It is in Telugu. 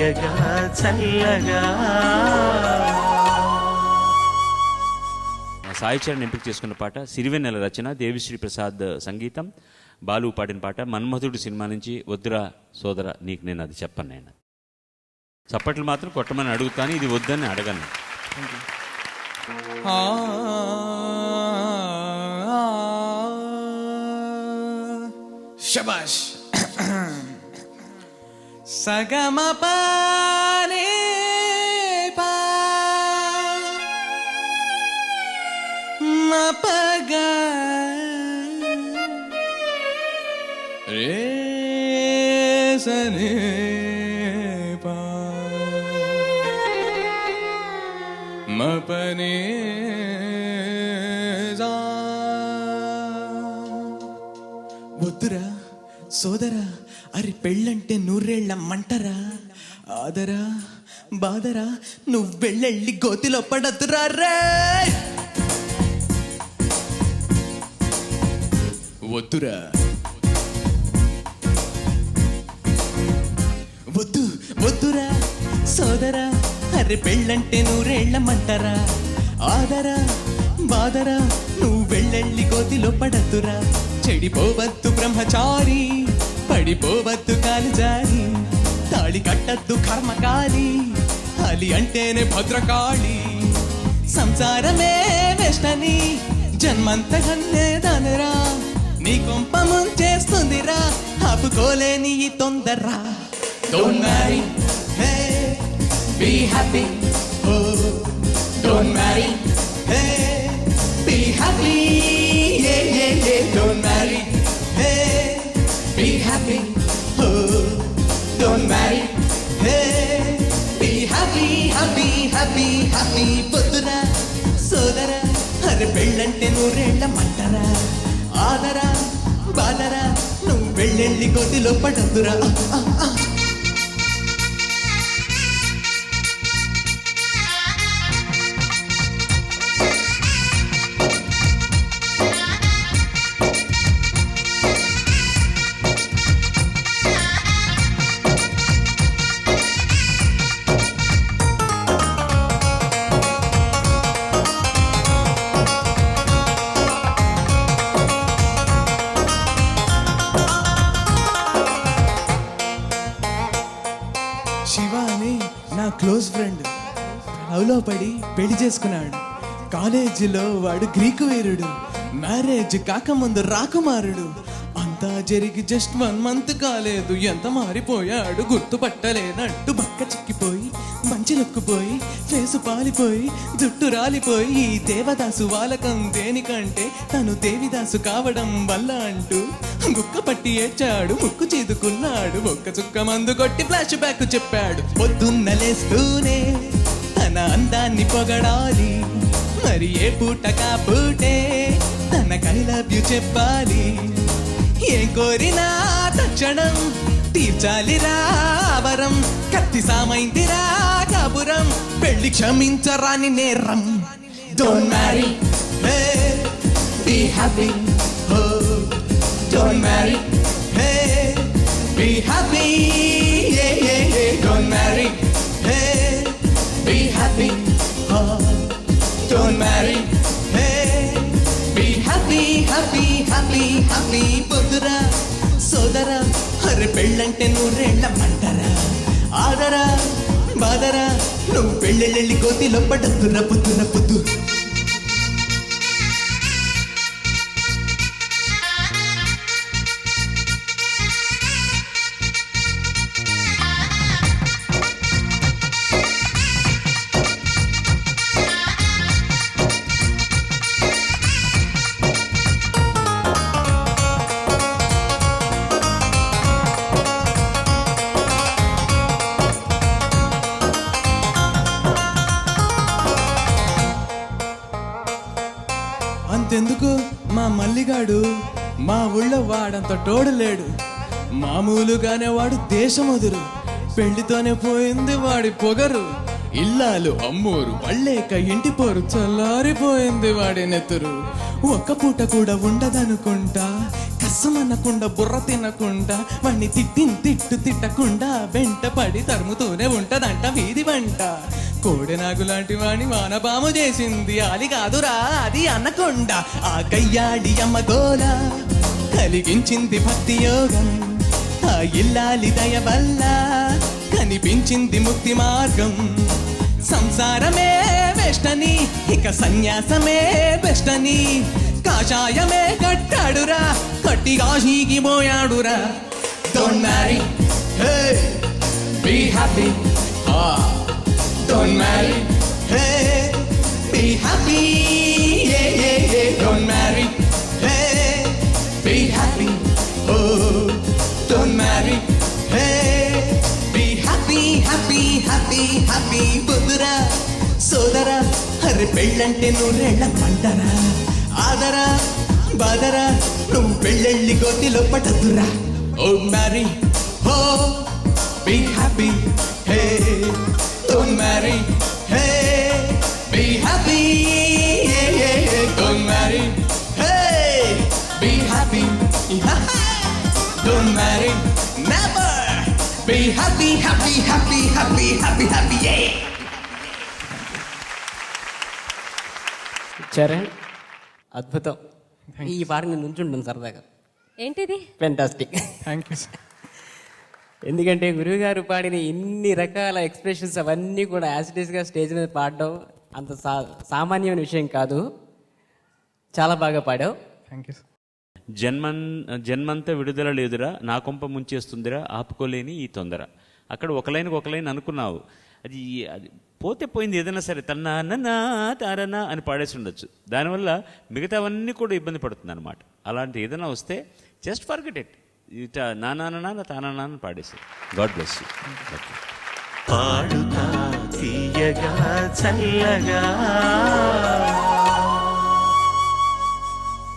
తీయగా చల్లగా. సాయి చరణ్ ఎంపిక చేసుకున్న పాట సిరివెన్నెల రచన దేవిశ్రీ ప్రసాద్ సంగీతం బాలు పాడిన పాట మన్మధుడు సినిమా నుంచి వద్దురా సోదర నీకు నేను అది చెప్పను నేను చప్పట్లు మాత్రం కొట్టమని అడుగుతాను ఇది వద్దని అడగను. శబాష్ सगमपाने मपग। रे सने मपने जा। मुद्रा। సోదరా అరి పెళ్ళంటే నూరేళ్ళ మంటరా? ఆదరా బాదరా నువ్వు వెళ్ళెళ్ళి గోతిలో పడద్దురా రే! వద్దురా. వద్దు వద్దురా సోదరా అరే పెళ్ళంటే నూరేళ్ళ మంటరా? ఆదరా బాదరా నువ్వు వెళ్ళెళ్ళి కోతిలో పడద్దురా? చెడిపోవద్దు బ్రహ్మచారి పడిపోవద్దు కాలుజారి తాళి కట్టద్దు కర్మకాలి అలి అంటేనే భద్రకాళి. సంసారమే వెష్టని జన్మంత కన్నేదనరా నీ కొంప చేస్తుందిరా ఆపుకోలేని ఈ తొందర్రా. Don't marry, hey, be happy. Oh, don't marry, నూరేళ్ళ ఆదరా బాదరా నువ్వు వెళ్ళెళ్ళి గొడ్డిలో పడద్దురా. Close friend. లవ్లో పడి పెళ్ళి చేసుకున్నాడు. కాలేజీలో వాడు గ్రీకు వీరుడు. మ్యారేజ్ కాకముందు రాకుమారుడు. అంతా జరిగి జస్ట్ వన్ మంత్ కాలేదు. ఎంత మారిపోయాడు గుర్తుపట్టలేనట్టు. బక్క చిక్కిపోయి మంచి నొక్కుపోయి ఫేసు పాలిపోయి జుట్టు రాలిపోయి ఈ దేవదాసు వాలకం దేనికంటే తను దేవిదాసు కావడం వల్ల అంటూ గుక్క పట్టి ఏడ్చాడు ముక్కు చేదుకున్నాడు ఒక్క చుక్క మందు కొట్టి ఫ్లాష్ బ్యాక్ చెప్పాడు. పొద్దున్న లేస్తూనే తన అందాన్ని పొగడాలి మరి ఏ పూట పూటే తన కైలభ్యు చెప్పాలి. ఏం కోరినా తక్షణం తీర్చాలిరా వరం కత్తి సామైందిరా కబురం పెళ్ళి క్షమించరాని నేరం Don't marry, hey, be happy. Oh, don't marry, hey, be happy. Yeah, yeah, yeah. Don't marry, hey, be happy. Oh, don't marry. Happy happy పొద్దురా సోదరా అరే పెళ్ళంటే నూరేళ్ళ మంటరా ఆదరా బాదరా నువ్వు పెళ్ళెళ్ళి కోతి పడద్దురా పొద్దున పొద్దు ఎందుకు మా మల్లిగాడు? మా ఊళ్ళో వాడంత తోడలేడు మామూలుగానే వాడు దేశమదురు పెళ్ళితోనే పోయింది వాడి పొగరు. ఇల్లాలు అమ్మోరు పళ్ళేక ఇంటిపోరు చల్లారిపోయింది వాడి నెత్తురు. ఒక్క పూట కూడా ఉండదనుకుంటా. బస్సమనకుండా బుర్ర తినకుండా వాణ్ణి తిట్టిన తిట్టు తిట్టకుండా వెంట పడి తరుముతూనే ఉంటదంట వీధి వంట. కోడెనాగు లాంటి వాణి వానబాము చేసింది. అది కాదురా అది అనకొండ ఆ కయ్యాడి అమ్మ గోల కలిగించింది భక్తి యోగం ఆ ఇల్లాలి దయ వల్ల కనిపించింది ముక్తి మార్గం. సంసారమే వెస్టని ఇక సన్యాసమే బెస్టని కాషాయమే కట్టాడురా కట్టి కాశీకి పోయాడురా don't marry hey be happy. Don't marry hey be happy ఏ ఏ ఏ don't marry hey be happy oh don't marry hey be happy happy happy happy బుద్ధురా సోదరా అరే పెళ్ళంటే నూరేళ్ళ పంటరా. ఆదరా బాదరా నువ్వు పెళ్ళెళ్ళి గోతిలో పడదురా ఓ marry oh be happy hey happy, happy, happy, happy, happy, yeah. Charan అద్భుతం. ఈ పాట నేను నుంచుంటాను సరదాగా. ఏంటిది? ఫెంటాస్టిక్ థ్యాంక్ యూ సార్ ఎందుకంటే గురువుగారు పాడిన ఇన్ని రకాల ఎక్స్ప్రెషన్స్ అవన్నీ కూడా యాసిటీస్గా స్టేజ్ మీద పాడడం అంత సా సామాన్యమైన విషయం కాదు. చాలా బాగా పాడావు. థ్యాంక్ యూ సార్ జన్మన్ జన్మంతా విడుదల లేదురా నా కొంప ముంచేస్తుందిరా ఆపుకోలేని ఈ తొందర. అక్కడ ఒక లైన్కి ఒక లైన్ అనుకున్నావు. అది అది పోతే పోయింది ఏదైనా సరే తన్నా తారనా అని పాడేసి ఉండొచ్చు. దానివల్ల మిగతావన్నీ కూడా ఇబ్బంది పడుతుంది అనమాట అలాంటి ఏదైనా వస్తే జస్ట్ ఫర్గెట్ ఇట్ ఇట నా నాన్న తానా అని పాడేసి. గాడ్ బ్లెస్ యూ పాడుతా తీయగా చల్లగా.